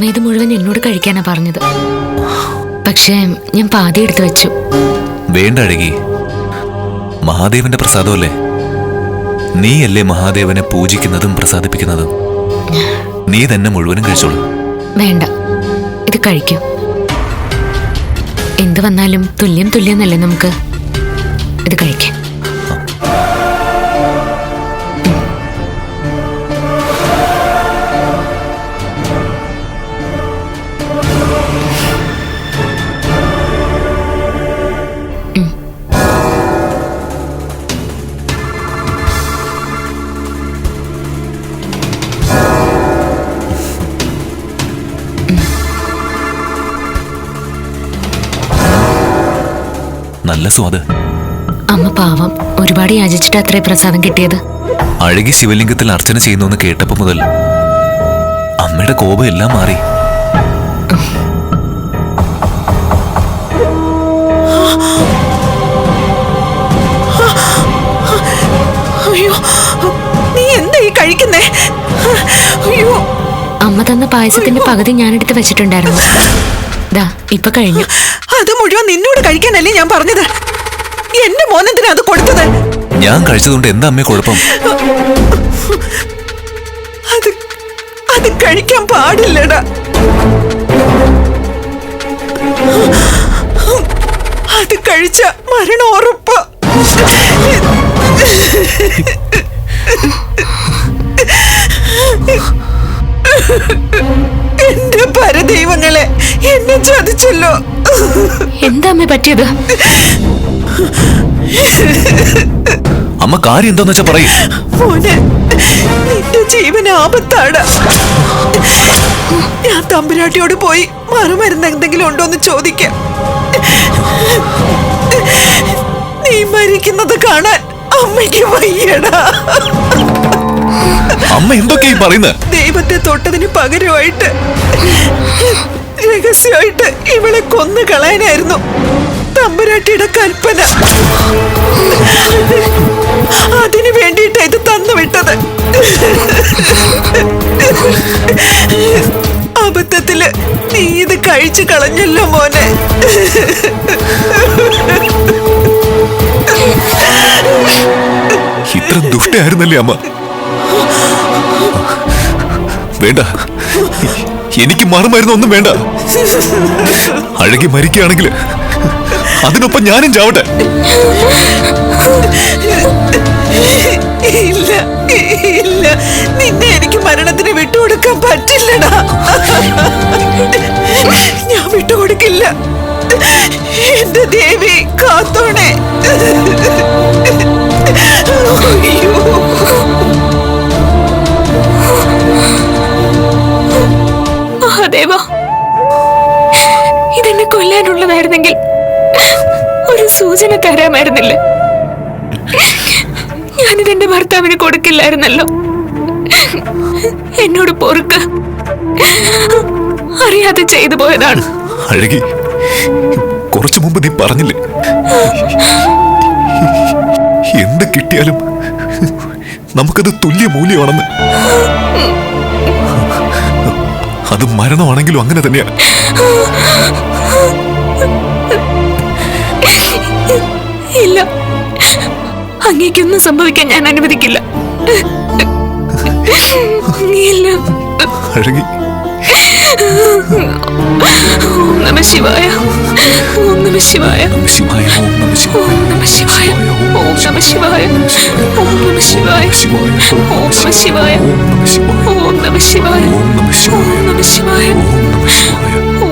മുഴുവൻ എന്നോട് കഴിക്കാനാ പറഞ്ഞത്. പക്ഷേ ഞാൻ പാതി എടുത്തു വെച്ചു. വേണ്ട അഴകി. മഹാദേവന്റെ പ്രസാദമല്ലേ? നീയല്ലേ മഹാദേവനെ പൂജിക്കുന്നതും പ്രസാദിപ്പിക്കുന്നതും? നീ തന്നെ മുഴുവനും കഴിച്ചോളൂ. വേണ്ട. ഇത് കഴിക്കൂ. എന്ത് വന്നാലും തുല്യം തുല്യം എന്നല്ലേ നമുക്ക്? ഇത് കഴിക്കാം നല്ല സ്വാദ്. അമ്മ പാവം ഒരുപാട് യാചിച്ചിട്ട് അത്രേ പ്രസാദം കിട്ടിയത്. അഴകി ശിവലിംഗത്തിൽ അർച്ചന ചെയ്യുന്നു കേട്ടപ്പോ മുതൽ അമ്മയുടെ കോപം എല്ലാം മാറി. അയ്യോ നീ എന്താ ഈ കഴിക്കുന്നേ? അയ്യോ. അമ്മ തന്ന പായസത്തിന്റെ പകുതി ഞാനെടുത്ത് വെച്ചിട്ടുണ്ടായിരുന്നു. ദാ ഇപ്പൊ കഴിഞ്ഞു. നിന്നോട് കഴിക്കാനല്ലേ ഞാൻ പറഞ്ഞത്? എന്റെ മോനെന്തിനാ അത് കൊടുത്തത്? ഞാൻ കഴിച്ചതുകൊണ്ട് എന്താ അമ്മേ കുഴപ്പം? അത് അത് കഴിക്കാൻ പാടില്ലടാ. അത് കഴിച്ച മരണം ഉറപ്പ്. എന്നെ ചതിച്ചല്ലോ. എന്താ അമ്മ പറ്റിയത്? അമ്മ കാര്യം എന്താന്ന് വെച്ചാ പറയും. മോനെ നിന്റെ ജീവൻ ആപത്താണ്. ഞാൻ തമ്പുരാട്ടിയോട് പോയി മറുമരുന്ന് എന്തെങ്കിലും ഉണ്ടോ എന്ന് ചോദിക്കാം. നീ മരിക്കുന്നത് കാണാൻ അമ്മയ്ക്ക് വയ്യടാ. അമ്മ എന്തൊക്കെയാ പറയുന്നത് ദൈവത്തെ തൊട്ടതിന് പകരമായിട്ട് രഹസ്യമായിട്ട് ഇവളെ കൊന്നു കളയാനായിരുന്നു തമ്പുരാട്ടിയുടെ കൽപ്പന. അതിനു വേണ്ടിയിട്ട് ഇത് തന്നു വിട്ടത്. അബദ്ധത്തിൽ നീ ഇത് കഴിച്ചു കളഞ്ഞല്ലോ മോനെ. ഇത്ര ദുഷ്ടയായിരുന്നല്ലേ അമ്മ? വേണ്ട. എനിക്ക് മറുമരുന്ന് ഒന്നും വേണ്ട. അഴകി മരിക്കുകയാണെങ്കിൽ അതിനൊപ്പം ഞാനും ചാവട്ടെ. ഇല്ല ഇല്ല. നിന്നെ എനിക്ക് മരണത്തിന് വിട്ടുകൊടുക്കാൻ പറ്റില്ലടാ. ഞാൻ വിട്ടുകൊടുക്കില്ല. എന്റെ ദേവി കാത്തോണേ. മഹാദേവ ഇതെന്നെ കൊല്ലാനുള്ളതായിരുന്നെങ്കിൽ ഒരു സൂചന തരാമായിരുന്നില്ലേ? ഞാനിതെന്റെ ഭർത്താവിന് കൊടുക്കില്ലായിരുന്നല്ലോ. എന്നോട് പൊറുക്ക്. അറിയാതെ ചെയ്തു പോയതാണ്. അഴകി കുറച്ചു മുമ്പ് നീ പറഞ്ഞില്ലേ? എന്ത് കിട്ടിയാലും നമുക്കത് തുല്യ മൂല്യമാണെന്ന്. അത് മരണമാണെങ്കിലും അങ്ങനെ തന്നെയാണ് ഇല്ല. അങ്ങേക്കൊന്നും സംഭവിക്കാൻ ഞാൻ അനുവദിക്കില്ല. ഇല്ല. അഴകി. ഓം നമ ശിവായ. ഓം നമ ശിവായ. ശിവായ ഓം ശിവായ. ശിവായ. ഓം നമ ശിവായ. ഓം നമ ശിവായ. ഓം നമ ശിവായ. ഓം നമ ശിവായ. ഓം ശിവായ ശിവായ. ഓം നമ ശിവായ ഓം നമഃ ശിവായ ഓം നമ ശിവായ ഓം നമഃ ശിവായ